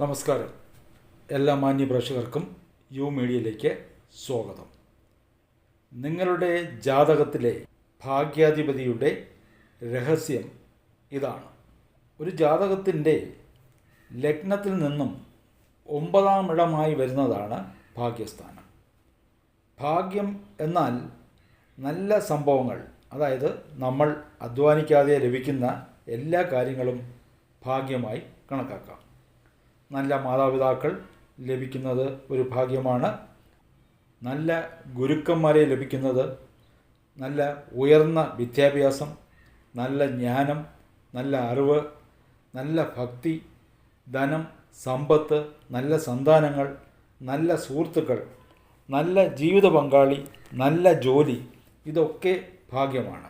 നമസ്കാരം. എല്ലാ മാന്യ പ്രേക്ഷകർക്കും യു മീഡിയയിലേക്ക് സ്വാഗതം. നിങ്ങളുടെ ജാതകത്തിലെ ഭാഗ്യാധിപതിയുടെ രഹസ്യം ഇതാണ്. ഒരു ജാതകത്തിന്റെ ലഗ്നത്തിൽ നിന്നും ഒമ്പതാം ഇടമായി വരുന്നതാണ് ഭാഗ്യസ്ഥാനം. ഭാഗ്യം എന്നാൽ നല്ല സംഭവങ്ങൾ അതായത് നമ്മൾ അധ്വാനിക്കാതെ ലഭിക്കുന്ന എല്ലാ കാര്യങ്ങളും ഭാഗ്യമായി കണക്കാക്കാം. നല്ല മാതാപിതാക്കൾ ലഭിക്കുന്നത് ഒരു ഭാഗ്യമാണ്. നല്ല ഗുരുക്കന്മാരെ ലഭിക്കുന്നത് നല്ല ഉയർന്ന വിദ്യാഭ്യാസം നല്ല ജ്ഞാനം നല്ല അറിവ് നല്ല ഭക്തി ധനം സമ്പത്ത് നല്ല സന്താനങ്ങൾ നല്ല സുഹൃത്തുക്കൾ നല്ല ജീവിത പങ്കാളി നല്ല ജോലി ഇതൊക്കെ ഭാഗ്യമാണ്.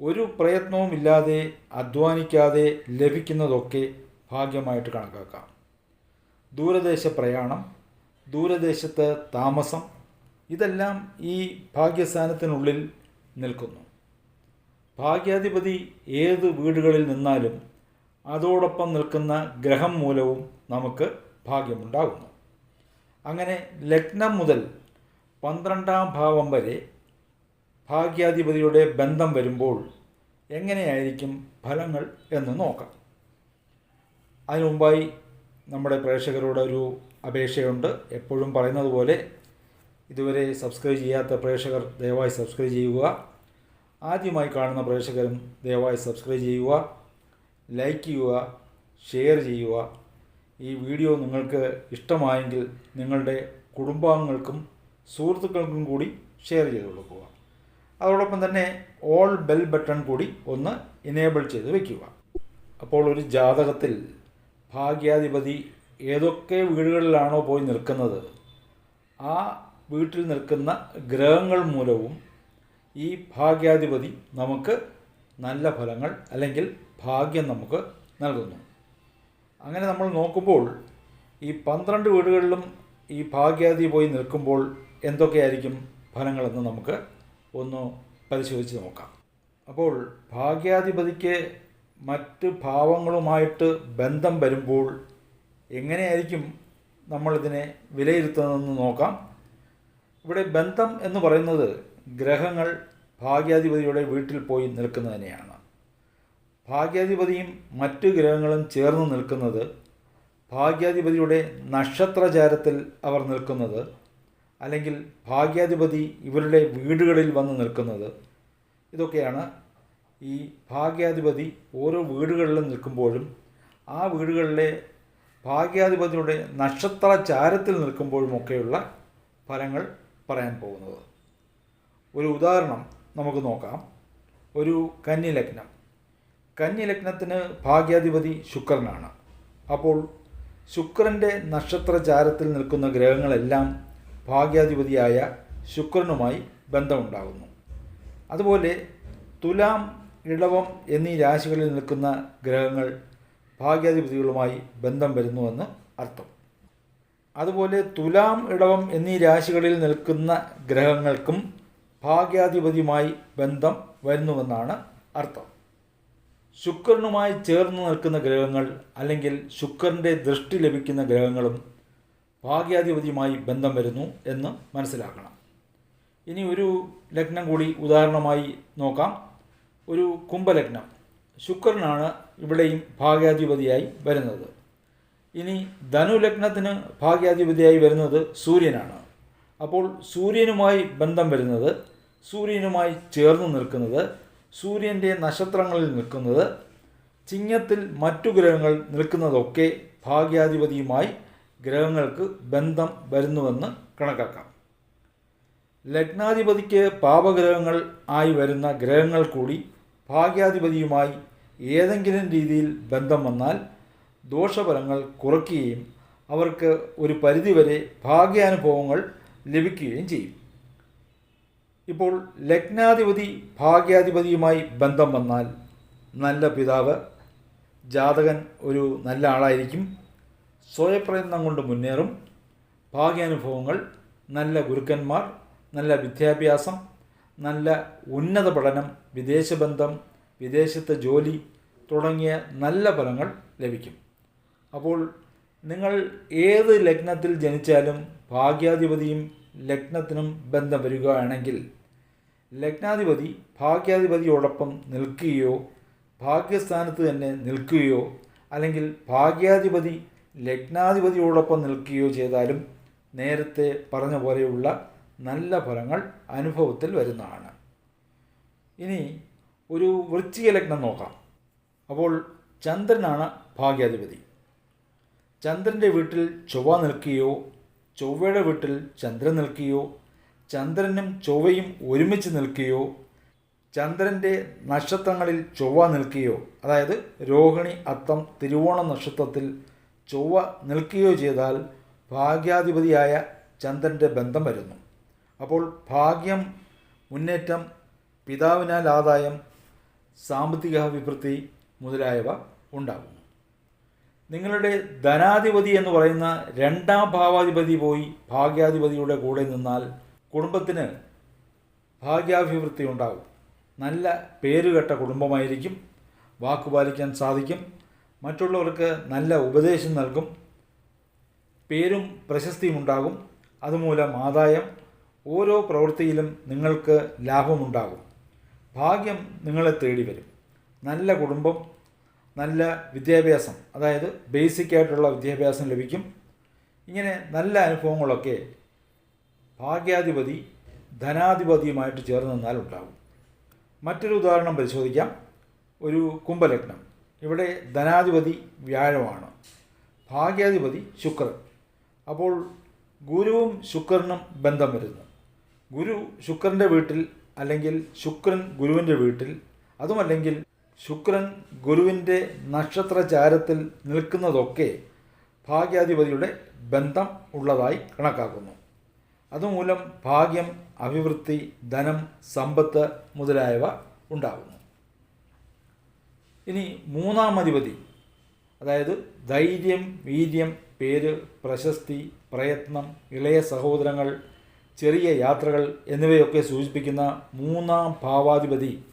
ഒരു പ്രയത്നവുമില്ലാതെ അധ്വാനിക്കാതെ ലഭിക്കുന്നതൊക്കെ ഭാഗ്യമായിട്ട് കണക്കാക്കാം. ദൂരദേശ പ്രയാണം ദൂരദേശത്ത് താമസം ഇതെല്ലാം ഈ ഭാഗ്യസ്ഥാനത്തിനുള്ളിൽ നിൽക്കുന്നു. ഭാഗ്യാധിപതി ഏത് വീടുകളിൽ നിന്നാലും അതോടൊപ്പം നിൽക്കുന്ന ഗ്രഹം മൂലവും നമുക്ക് ഭാഗ്യമുണ്ടാകുന്നു. അങ്ങനെ ലഗ്നം മുതൽ പന്ത്രണ്ടാം ഭാവം വരെ ഭാഗ്യാധിപതിയുടെ ബന്ധം വരുമ്പോൾ എങ്ങനെയായിരിക്കും ഫലങ്ങൾ എന്ന് നോക്കാം. അതിനു മുമ്പായി നമ്മുടെ പ്രേക്ഷകരോട് ഒരു അപേക്ഷയുണ്ട്. എപ്പോഴും പറയുന്നത് പോലെ ഇതുവരെ സബ്സ്ക്രൈബ് ചെയ്യാത്ത പ്രേക്ഷകർ ദയവായി സബ്സ്ക്രൈബ് ചെയ്യുക. ആദ്യമായി കാണുന്ന പ്രേക്ഷകരും ദയവായി സബ്സ്ക്രൈബ് ചെയ്യുക. ലൈക്ക് ചെയ്യുക ഷെയർ ചെയ്യുക. ഈ വീഡിയോ നിങ്ങൾക്ക് ഇഷ്ടമായെങ്കിൽ നിങ്ങളുടെ കുടുംബാംഗങ്ങൾക്കും സുഹൃത്തുക്കൾക്കും കൂടി ഷെയർ ചെയ്ത് കൊടുക്കുക. അതോടൊപ്പം തന്നെ ഓൾ ബെൽ ബട്ടൺ കൂടി ഒന്ന് എനേബിൾ ചെയ്ത് വയ്ക്കുക അപ്പോൾ ഒരു ജാതകത്തിൽ ഭാഗ്യാധിപതി ഏതൊക്കെ വീടുകളിലാണോ പോയി നിൽക്കുന്നത് ആ വീട്ടിൽ നിൽക്കുന്ന ഗ്രഹങ്ങൾ മൂലവും ഈ ഭാഗ്യാധിപതി നമുക്ക് നല്ല ഫലങ്ങൾ അല്ലെങ്കിൽ ഭാഗ്യം നമുക്ക് നൽകുന്നു. അങ്ങനെ നമ്മൾ നോക്കുമ്പോൾ ഈ പന്ത്രണ്ട് വീടുകളിലും ഈ ഭാഗ്യാധിപതി പോയി നിൽക്കുമ്പോൾ എന്തൊക്കെയായിരിക്കും ഫലങ്ങളെന്ന് നമുക്ക് ഒന്ന് പരിശോധിച്ച് നോക്കാം. അപ്പോൾ ഭാഗ്യാധിപതിക്ക് മറ്റ് ഭാവങ്ങളുമായിട്ട് ബന്ധം വരുമ്പോൾ എങ്ങനെയായിരിക്കും നമ്മളിതിനെ വിലയിരുത്തുന്നതെന്ന് നോക്കാം. ഇവിടെ ബന്ധം എന്ന് പറയുന്നത് ഗ്രഹങ്ങൾ ഭാഗ്യാധിപതിയുടെ വീട്ടിൽ പോയി നിൽക്കുന്നതിനെയാണ് ഭാഗ്യാധിപതിയും മറ്റ് ഗ്രഹങ്ങളും ചേർന്ന് നിൽക്കുന്നത് ഭാഗ്യാധിപതിയുടെ നക്ഷത്രചാരത്തിൽ അവർ നിൽക്കുന്നത് അല്ലെങ്കിൽ ഭാഗ്യാധിപതി ഇവരുടെ വീടുകളിൽ വന്ന് നിൽക്കുന്നത് ഇതൊക്കെയാണ് ഈ ഭാഗ്യാധിപതി ഓരോ വീടുകളിലും നിൽക്കുമ്പോഴും ആ വീടുകളിലെ ഭാഗ്യാധിപതിയുടെ നക്ഷത്ര ചാരത്തിൽ നിൽക്കുമ്പോഴുമൊക്കെയുള്ള ഫലങ്ങൾ പറയാൻ പോകുന്നത്. ഒരു ഉദാഹരണം നമുക്ക് നോക്കാം. ഒരു കന്നി ലഗ്നം കന്നി ലഗ്നത്തിന് ഭാഗ്യാധിപതി ശുക്രനാണ്. അപ്പോൾ ശുക്രന്റെ നക്ഷത്ര ചാരത്തിൽ നിൽക്കുന്ന ഗ്രഹങ്ങളെല്ലാം ഭാഗ്യാധിപതിയായ ശുക്രനുമായി ബന്ധമുണ്ടാകുന്നു. അതുപോലെ തുലാം ഇടവം എന്നീ രാശികളിൽ നിൽക്കുന്ന ഗ്രഹങ്ങൾ ഭാഗ്യാധിപതികളുമായി ബന്ധം വരുന്നുവെന്ന് അർത്ഥം. അതുപോലെ തുലാം ഇടവം എന്നീ രാശികളിൽ നിൽക്കുന്ന ഗ്രഹങ്ങൾക്കും ഭാഗ്യാധിപതിയുമായി ബന്ധം വരുന്നുവെന്നാണ് അർത്ഥം. ശുക്രനുമായി ചേർന്ന് നിൽക്കുന്ന ഗ്രഹങ്ങൾ അല്ലെങ്കിൽ ശുക്രന്റെ ദൃഷ്ടി ലഭിക്കുന്ന ഗ്രഹങ്ങളും ഭാഗ്യാധിപതിയുമായി ബന്ധം വരുന്നു എന്ന് മനസ്സിലാക്കണം. ഇനി ഒരു ലഗ്നം കൂടി ഉദാഹരണമായി നോക്കാം. ഒരു കുംഭലഗ്നം. ശുക്രനാണ് ഇവിടെയും ഭാഗ്യാധിപതിയായി വരുന്നത്. ഇനി ധനുലഗ്നത്തിന് ഭാഗ്യാധിപതിയായി വരുന്നത് സൂര്യനാണ്. അപ്പോൾ സൂര്യനുമായി ബന്ധം വരുന്നത് സൂര്യനുമായി ചേർന്ന് നിൽക്കുന്നത് സൂര്യന്റെ നക്ഷത്രങ്ങളിൽ നിൽക്കുന്നത് ചിങ്ങത്തിൽ മറ്റു ഗ്രഹങ്ങൾ നിൽക്കുന്നതൊക്കെ ഭാഗ്യാധിപതിയുമായി ഗ്രഹങ്ങൾക്ക് ബന്ധം വരുന്നുവെന്ന് കണക്കാക്കാം. ലഗ്നാധിപതിക്ക് പാപഗ്രഹങ്ങൾ ആയി വരുന്ന ഗ്രഹങ്ങൾ കൂടി ഭാഗ്യാധിപതിയുമായി ഏതെങ്കിലും രീതിയിൽ ബന്ധം വന്നാൽ ദോഷഫലങ്ങൾ കുറയ്ക്കുകയും അവർക്ക് ഒരു പരിധിവരെ ഭാഗ്യാനുഭവങ്ങൾ ലഭിക്കുകയും ചെയ്യും. ഇപ്പോൾ ലഗ്നാധിപതി ഭാഗ്യാധിപതിയുമായി ബന്ധം വന്നാൽ നല്ല പിതാവ് ജാതകൻ ഒരു നല്ല ആളായിരിക്കും. സ്വയപ്രയത്നം കൊണ്ട് മുന്നേറും. ഭാഗ്യാനുഭവങ്ങൾ നല്ല ഗുരുക്കന്മാർ നല്ല വിദ്യാഭ്യാസം നല്ല ഉന്നത പഠനം വിദേശബന്ധം വിദേശത്തെ ജോലി തുടങ്ങിയ നല്ല ഫലങ്ങൾ ലഭിക്കും. അപ്പോൾ നിങ്ങൾ ഏത് ലഗ്നത്തിൽ ജനിച്ചാലും ഭാഗ്യാധിപതിയും ലഗ്നത്തിനും ബന്ധം വരികയാണെങ്കിൽ ലഗ്നാധിപതി ഭാഗ്യാധിപതിയോടൊപ്പം നിൽക്കുകയോ ഭാഗ്യസ്ഥാനത്ത് തന്നെ നിൽക്കുകയോ അല്ലെങ്കിൽ ഭാഗ്യാധിപതി ലഗ്നാധിപതിയോടൊപ്പം നിൽക്കുകയോ ചെയ്താലും നേരത്തെ പറഞ്ഞ പോലെയുള്ള നല്ല ഫലങ്ങൾ അനുഭവത്തിൽ വരുന്നതാണ്. ഇനി ഒരു വൃശ്ചിക ലഗ്നം നോക്കാം. അപ്പോൾ ചന്ദ്രനാണ് ഭാഗ്യാധിപതി. ചന്ദ്രന്റെ വീട്ടിൽ ചൊവ്വ നിൽക്കുകയോ ചൊവ്വയുടെ വീട്ടിൽ ചന്ദ്രൻ നിൽക്കുകയോ ചന്ദ്രനും ചൊവ്വയും ഒരുമിച്ച് നിൽക്കുകയോ ചന്ദ്രന്റെ നക്ഷത്രങ്ങളിൽ ചൊവ്വ നിൽക്കുകയോ അതായത് രോഹിണി അത്തം തിരുവോണ നക്ഷത്രത്തിൽ ചൊവ്വ നിൽക്കുകയോ ചെയ്താൽ ഭാഗ്യാധിപതിയായ ചന്ദ്രന്റെ ബന്ധം വരുന്നു. അപ്പോൾ ഭാഗ്യം മുന്നേറ്റം പിതാവിനാൽ ആദായം സാമ്പത്തിക വിവൃത്തി മുതലായവ ഉണ്ടാകുന്നു. നിങ്ങളുടെ ധനാധിപതി എന്ന് പറയുന്ന രണ്ടാം ഭാവാധിപതി പോയി ഭാഗ്യാധിപതിയുടെ കൂടെ നിന്നാൽ കുടുംബത്തിന് ഭാഗ്യാഭിവൃദ്ധി ഉണ്ടാകും. നല്ല പേരുകെട്ട കുടുംബമായിരിക്കും വാക്കുപാലിക്കാൻ സാധിക്കും മറ്റുള്ളവർക്ക് നല്ല ഉപദേശം നൽകും പേരും പ്രശസ്തിയും ഉണ്ടാകും. അതുമൂലം ആദായം ഓരോ പ്രവൃത്തിയിലും നിങ്ങൾക്ക് ലാഭമുണ്ടാകും. ഭാഗ്യം നിങ്ങളെ തേടി വരും നല്ല കുടുംബം നല്ല വിദ്യാഭ്യാസം അതായത് ബേസിക് ആയിട്ടുള്ള വിദ്യാഭ്യാസം ലഭിക്കും. ഇങ്ങനെ നല്ല അനുഭവങ്ങളൊക്കെ ഭാഗ്യാധിപതി ധനാധിപതിയുമായിട്ട് ചേർന്ന് നിന്നാൽ ഉണ്ടാകും. മറ്റൊരു ഉദാഹരണം പരിശോധിക്കാം. ഒരു കുംഭലഗ്നം. ഇവിടെ ധനാധിപതി വ്യാഴമാണ്. ഭാഗ്യാധിപതി ശുക്രൻ. അപ്പോൾ ഗുരുവും ശുക്രനും ബന്ധം വരുന്നു. ഗുരു ശുക്രന്റെ വീട്ടിൽ അല്ലെങ്കിൽ ശുക്രൻ ഗുരുവിന്റെ വീട്ടിൽ അതുമല്ലെങ്കിൽ ശുക്രൻ ഗുരുവിന്റെ നക്ഷത്രചാരത്തിൽ നിൽക്കുന്നതൊക്കെ ഭാഗ്യാധിപതിയുടെ ബന്ധം ഉള്ളതായി കണക്കാക്കുന്നു. അതുമൂലം ഭാഗ്യം അഭിവൃദ്ധി ധനം സമ്പത്ത് മുതലായവ ഉണ്ടാകുന്നു. ഇനി മൂന്നാം അധിപതി അതായത് ധൈര്യം വീര്യം പേര് പ്രശസ്തി പ്രയത്നം ഇളയ സഹോദരങ്ങൾ ചെറിയ യാത്രകൾ എന്നിവയൊക്കെ സൂചിപ്പിക്കുന്ന മൂന്നാം ഭാവാധിപതി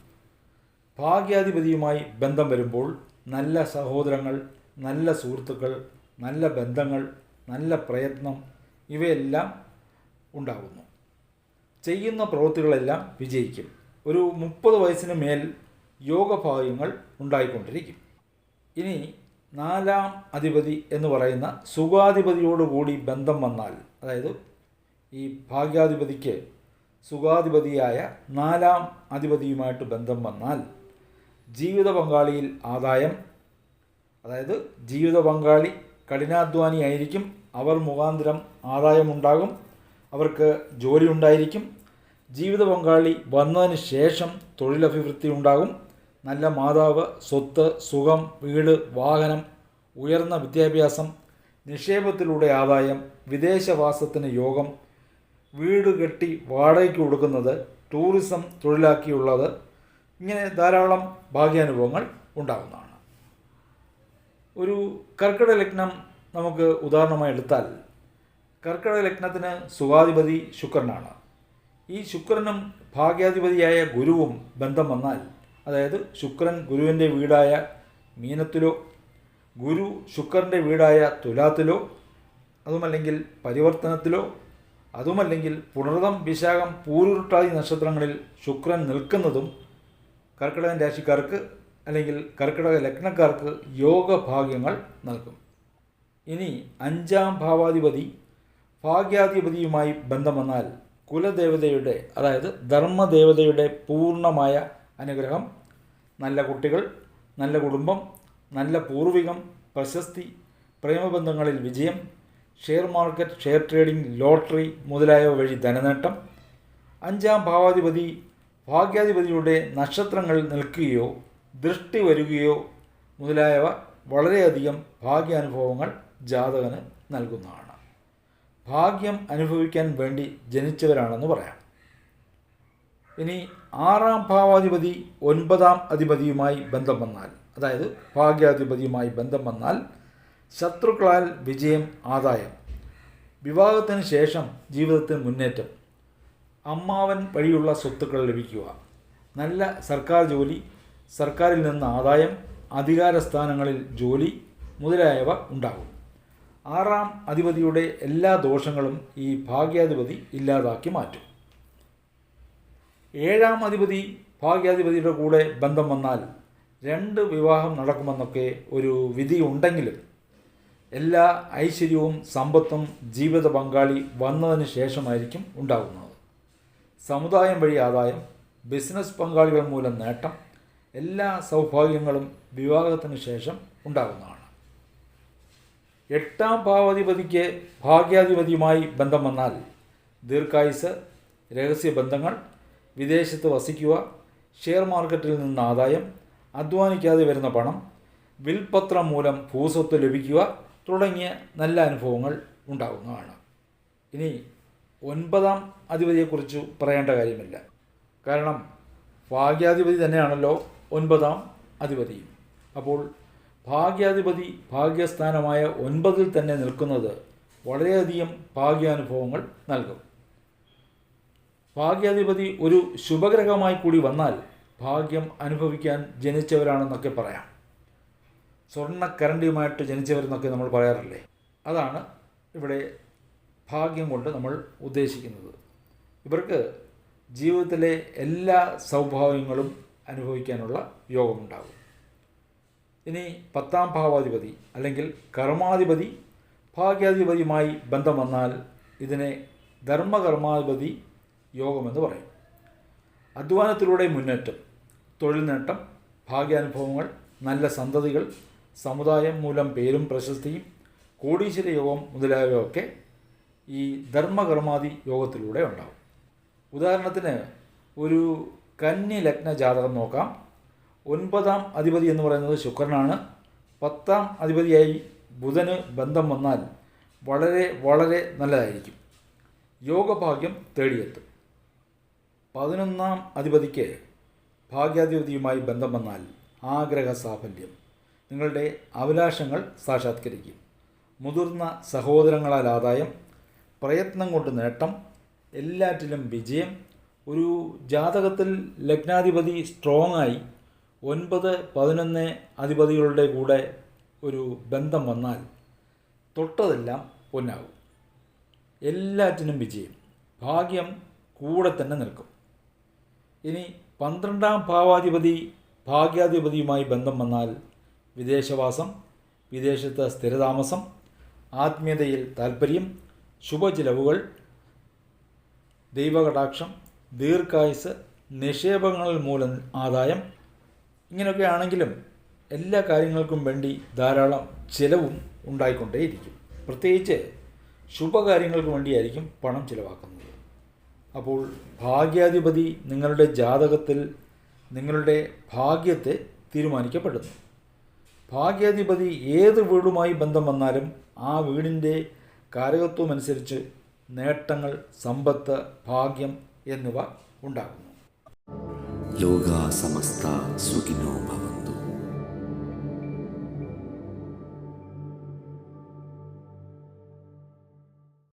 ഭാഗ്യാധിപതിയുമായി ബന്ധം വരുമ്പോൾ നല്ല സഹോദരങ്ങൾ നല്ല സുഹൃത്തുക്കൾ നല്ല ബന്ധങ്ങൾ നല്ല പ്രയത്നം ഇവയെല്ലാം ഉണ്ടാകുന്നു. ചെയ്യുന്ന പ്രവൃത്തികളെല്ലാം വിജയിക്കും. ഒരു മുപ്പത് വയസ്സിന് മേൽ യോഗഭാഗ്യങ്ങൾ ഉണ്ടായിക്കൊണ്ടിരിക്കും. ഇനി നാലാം അധിപതി എന്ന് പറയുന്ന സുഖാധിപതിയോടുകൂടി ബന്ധം വന്നാൽ അതായത് ഈ ഭാഗ്യാധിപതിക്ക് സുഖാധിപതിയായ നാലാം അധിപതിയുമായിട്ട് ബന്ധം വന്നാൽ ജീവിത പങ്കാളിയിൽ ആദായം അതായത് ജീവിത പങ്കാളി കഠിനാധ്വാനി ആയിരിക്കും. അവർ മുഖാന്തരം ആദായമുണ്ടാകും. അവർക്ക് ജോലി ഉണ്ടായിരിക്കും. ജീവിത പങ്കാളി വന്നതിന് ശേഷം തൊഴിലഭിവൃദ്ധി ഉണ്ടാകും. നല്ല മാതാവ് സ്വത്ത് സുഖം വീട് വാഹനം ഉയർന്ന വിദ്യാഭ്യാസം നിക്ഷേപത്തിലൂടെ ആദായം വിദേശവാസത്തിന് യോഗം വീട് കെട്ടി വാടകയ്ക്ക് കൊടുക്കുന്നത് ടൂറിസം തൊഴിലാക്കിയുള്ളത്. ഇങ്ങനെ ധാരാളം ഭാഗ്യാനുഭവങ്ങൾ ഉണ്ടാകുന്നതാണ് ഒരു കർക്കിടക ലഗ്നം നമുക്ക് ഉദാഹരണമായി എടുത്താൽ കർക്കിടക ലഗ്നത്തിന് സുഖാധിപതി ശുക്രനാണ്. ഈ ശുക്രനും ഭാഗ്യാധിപതിയായ ഗുരുവും ബന്ധം വന്നാൽ അതായത് ശുക്രൻ ഗുരുവിന്റെ വീടായ മീനത്തിലോ ഗുരു ശുക്രന്റെ വീടായ തുലാത്തിലോ അതുമല്ലെങ്കിൽ പരിവർത്തനത്തിലോ അതുമല്ലെങ്കിൽ പുണർതം വിശാഖം പൂരുരുട്ടാതി നക്ഷത്രങ്ങളിൽ ശുക്രൻ നിൽക്കുന്നതും കർക്കിടകൻ രാശിക്കാർക്ക് അല്ലെങ്കിൽ കർക്കിടക ലഗ്നക്കാർക്ക് യോഗഭാഗ്യങ്ങൾ നൽകും. ഇനി അഞ്ചാം ഭാവാധിപതി ഭാഗ്യാധിപതിയുമായി ബന്ധം വന്നാൽ കുലദേവതയുടെ അതായത് ധർമ്മദേവതയുടെ പൂർണമായ അനുഗ്രഹം നല്ല കുട്ടികൾ നല്ല കുടുംബം നല്ല പൂർവികം പ്രശസ്തി പ്രേമബന്ധങ്ങളിൽ വിജയം share market share trading lottery മുതലായവ വഴി ധനനേട്ടം അഞ്ചാം ഭാവാധിപതി ഭാഗ്യാധിപതിയുടെ നക്ഷത്രങ്ങൾ നിൽക്കുകയോ ദൃഷ്ടി വരികയോ മുതലായവ വളരെയധികം ഭാഗ്യാനുഭവങ്ങൾ ജാതകന് നൽകുന്നതാണ്. ഭാഗ്യം അനുഭവിക്കാൻ വേണ്ടി ജനിച്ചവരാണെന്ന് പറയാം. ഇനി ആറാം ഭാവാധിപതി ഒൻപതാം അധിപതിയുമായി ബന്ധം വന്നാൽ അതായത് ഭാഗ്യാധിപതിയുമായി ബന്ധം വന്നാൽ ശത്രുക്കളാൽ വിജയം ആദായം. വിവാഹത്തിന് ശേഷം ജീവിതത്തിന് മുന്നേറ്റം. അമ്മാവൻ വഴിയുള്ള സ്വത്തുക്കൾ ലഭിക്കുക. നല്ല സർക്കാർ ജോലി സർക്കാരിൽ നിന്ന് ആദായം അധികാര സ്ഥാനങ്ങളിൽ ജോലി മുതലായവ ഉണ്ടാകും. ആറാം അധിപതിയുടെ എല്ലാ ദോഷങ്ങളും ഈ ഭാഗ്യാധിപതി ഇല്ലാതാക്കി മാറ്റും. ഏഴാം അധിപതി ഭാഗ്യാധിപതിയുടെ കൂടെ ബന്ധം വന്നാൽ രണ്ട് വിവാഹം നടക്കുമെന്നൊക്കെ ഒരു വിധി ഉണ്ടെങ്കിലും എല്ലാ ഐശ്വര്യവും സമ്പത്തും ജീവിത പങ്കാളി വന്നതിന് ശേഷമായിരിക്കും ഉണ്ടാകുന്നത്. സമുദായം വഴി ആദായം ബിസിനസ് പങ്കാളികൾ മൂലം നേട്ടം എല്ലാ സൗഭാഗ്യങ്ങളും വിവാഹത്തിന് ശേഷം ഉണ്ടാകുന്നതാണ്. എട്ടാം ഭാവാധിപതിക്ക് ഭാഗ്യാധിപതിയുമായി ബന്ധം വന്നാൽ ദീർഘായുസ് രഹസ്യ ബന്ധങ്ങൾ വിദേശത്ത് വസിക്കുക ഷെയർ മാർക്കറ്റിൽ നിന്ന് ആദായം അധ്വാനിക്കാതെ വരുന്ന പണം വിൽപത്രം മൂലം ഭൂസ്വത്ത് ലഭിക്കുക തുടങ്ങിയ നല്ല അനുഭവങ്ങൾ ഉണ്ടാകുന്നതാണ് ഇനി ഒൻപതാം അധിപതിയെക്കുറിച്ച് പറയേണ്ട കാര്യമില്ല. കാരണം ഭാഗ്യാധിപതി തന്നെയാണല്ലോ ഒൻപതാം അധിപതിയും അപ്പോൾ ഭാഗ്യാധിപതി ഭാഗ്യസ്ഥാനമായ ഒൻപതിൽ തന്നെ നിൽക്കുന്നത് വളരെയധികം ഭാഗ്യാനുഭവങ്ങൾ നൽകും. ഭാഗ്യാധിപതി ഒരു ശുഭഗ്രഹമായി കൂടി വന്നാൽ ഭാഗ്യം അനുഭവിക്കാൻ ജനിച്ചവരാണെന്നൊക്കെ പറയാം. സ്വർണക്കരണ്ടിയുമായിട്ട് ജനിച്ചവരെന്നൊക്കെ നമ്മൾ പറയാറില്ലേ? അതാണ് ഇവിടെ ഭാഗ്യം കൊണ്ട് നമ്മൾ ഉദ്ദേശിക്കുന്നത്. ഇവർക്ക് ജീവിതത്തിലെ എല്ലാ സൗഭാഗ്യങ്ങളും അനുഭവിക്കാനുള്ള യോഗമുണ്ടാകും. ഇനി പത്താം ഭാവാധിപതി അല്ലെങ്കിൽ കർമാധിപതി ഭാഗ്യാധിപതിയുമായി ബന്ധം വന്നാൽ ഇതിനെ ധർമ്മകർമാധിപതി യോഗമെന്ന് പറയും. അധ്വാനത്തിലൂടെ മുന്നേറ്റം തൊഴിൽ നേട്ടം ഭാഗ്യാനുഭവങ്ങൾ നല്ല സന്തതികൾ സമുദായം മൂലം പേരും പ്രശസ്തിയും കോടീശ്വര യോഗം മുതലായവയൊക്കെ ഈ ധർമ്മകർമാദി യോഗത്തിലൂടെ ഉണ്ടാവും. ഉദാഹരണത്തിന് ഒരു കന്നി ലഗ്ന ജാതകം നോക്കാം. ഒൻപതാം അധിപതി എന്ന് പറയുന്നത് ശുക്രനാണ്. പത്താം അധിപതിയായി ബുധന് ബന്ധം വന്നാൽ വളരെ വളരെ നല്ലതായിരിക്കും. യോഗഭാഗ്യം തേടിയെത്തും. പതിനൊന്നാം അധിപതിക്ക് ഭാഗ്യാധിപതിയുമായി ബന്ധം വന്നാൽ ആഗ്രഹ സാഫല്യം നിങ്ങളുടെ അഭിലാഷങ്ങൾ സാക്ഷാത്കരിക്കും. മുതിർന്ന സഹോദരങ്ങളാൽ ആദായം പ്രയത്നം കൊണ്ട് നേട്ടം എല്ലാറ്റിലും വിജയം. ഒരു ജാതകത്തിൽ ലഗ്നാധിപതി സ്ട്രോങ് ആയി ഒൻപത് പതിനൊന്ന് അധിപതികളുടെ കൂടെ ഒരു ബന്ധം വന്നാൽ തൊട്ടതെല്ലാം പൊന്നാകും. എല്ലാറ്റിനും വിജയം ഭാഗ്യം കൂടെ തന്നെ നിൽക്കും. ഇനി പന്ത്രണ്ടാം ഭാവാധിപതി ഭാഗ്യാധിപതിയുമായി ബന്ധം വന്നാൽ വിദേശവാസം വിദേശത്ത് സ്ഥിരതാമസം ആത്മീയതയിൽ താൽപ്പര്യം ശുഭചിലവുകൾ ദൈവകടാക്ഷം ദീർഘായുസ് നിക്ഷേപങ്ങൾ മൂലം ആദായം. ഇങ്ങനെയൊക്കെ ആണെങ്കിലും എല്ലാ കാര്യങ്ങൾക്കും വേണ്ടി ധാരാളം ചിലവും ഉണ്ടായിക്കൊണ്ടേയിരിക്കും. പ്രത്യേകിച്ച് ശുഭകാര്യങ്ങൾക്ക് വേണ്ടിയായിരിക്കും പണം ചിലവാക്കുന്നത്. അപ്പോൾ ഭാഗ്യാധിപതി നിങ്ങളുടെ ജാതകത്തിൽ നിങ്ങളുടെ ഭാഗ്യത്തെ തീരുമാനിക്കപ്പെടുന്നു. ഭാഗ്യാധിപതി ഏത് വീടുമായി ബന്ധം വന്നാലും ആ വീടിന്റെ കാര്യത്വം അനുസരിച്ച് നേട്ടങ്ങൾ സമ്പത്ത് ഭാഗ്യം എന്നിവ ഉണ്ടാകുന്നു. ലോകാസമസ്ത സമസ്ത സുഖിനോ ഭവന്തു.